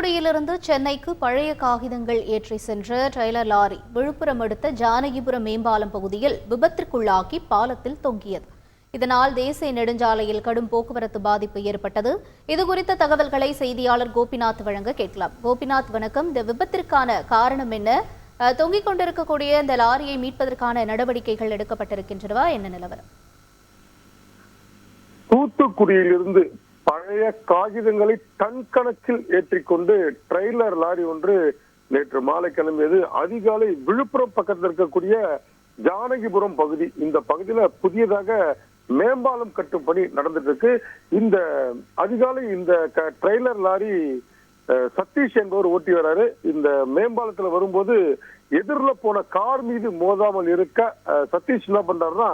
தூத்துக்குடியிலிருந்து சென்னைக்கு பழைய காகிதங்கள் ஏற்றி சென்ற ட்ரெய்லர் லாரி விழுப்புரம் அடுத்த ஜானகிபுரம் மேம்பாலம் பகுதியில் விபத்திற்குள்ளாக்கி பாலத்தில் தொங்கியது. இதனால் தேசிய நெடுஞ்சாலையில் கடும் போக்குவரத்து பாதிப்பு ஏற்பட்டது. இதுகுறித்த தகவல்களை செய்தியாளர் கோபிநாத் வழங்க கேட்கலாம். கோபிநாத் வணக்கம். இந்த விபத்திற்கான காரணம் என்ன? தொங்கிக் கொண்டிருக்கக்கூடிய இந்த லாரியை மீட்பதற்கான நடவடிக்கைகள் எடுக்கப்பட்டிருக்கின்றனவா? என்ன நிலவரம்? தூத்துக்குடியிலிருந்து பழைய காகிதங்களை டன் கணக்கில் ஏற்றிக்கொண்டு ட்ரெய்லர் லாரி ஒன்று நேற்று மாலை கிளம்பியது. அதிகாலை விழுப்புரம் பக்கத்தில் இருக்கக்கூடிய ஜானகிபுரம் பகுதி. இந்த பகுதியில புதியதாக மேம்பாலம் கட்டும் பணி நடந்துட்டு இருக்கு இந்த அதிகாலை இந்த க- ட்ரெய்லர் லாரி சதீஷ் என்பவர் ஓட்டி வராரு. இந்த மேம்பாலத்துல வரும்போது எதிரில் போன கார் மீது மோதாமல் இருக்க சதீஷ் என்ன பண்றாருன்னா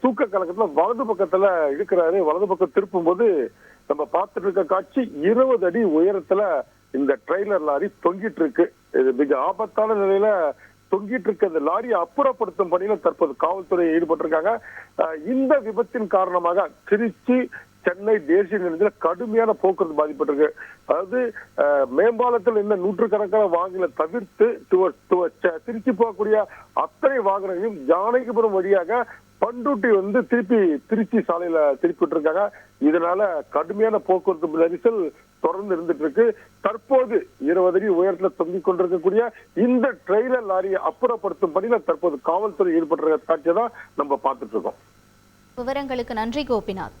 தூக்க கலக்கத்துல வலது பக்கத்துல இருக்கிறாரு வலது பக்கம் திருப்பும் போது நம்ம பார்த்துட்டு இருக்க காட்சி இருபது அடி உயரத்துல இந்த ட்ரெய்லர் லாரி தொங்கிட்டு இருக்கு இது மிக ஆபத்தான நிலையில தொங்கிட்டு இருக்க இந்த லாரியை அப்புறப்படுத்தும் பணியில தற்போது காவல்துறை ஈடுபட்டிருக்காங்க. அஹ், இந்த விபத்தின் காரணமாக திருச்சி சென்னை தேசிய நெடுஞ்சாலை கடுமையான போக்குவரத்து பாதிப்பட்டிருக்கு அதாவது மேம்பாலத்தில் என்ன நூற்றுக்கணக்கான வாகனங்களை தவிர்த்து திருச்சி போகக்கூடிய அத்தனை வாகனங்களையும் ஜானகிபுரம் வழியாக பண்ருட்டி வந்து திருப்பி திருச்சி சாலையில திருப்பி விட்டுருக்காங்க இதனால கடுமையான போக்குவரத்து நெரிசல் தொடர்ந்து இருந்துட்டு இருக்கு தற்போது இருபது அடி உயரத்துல தொங்கிக் கொண்டிருக்கக்கூடிய இந்த ட்ரெய்லர் லாரியை அப்புறப்படுத்தும் பணியில தற்போது காவல்துறை ஈடுபட்டிருக்க காட்சியை தான் நம்ம பார்த்துட்டு இருக்கோம். விவரங்களுக்கு நன்றி கோபிநாத்.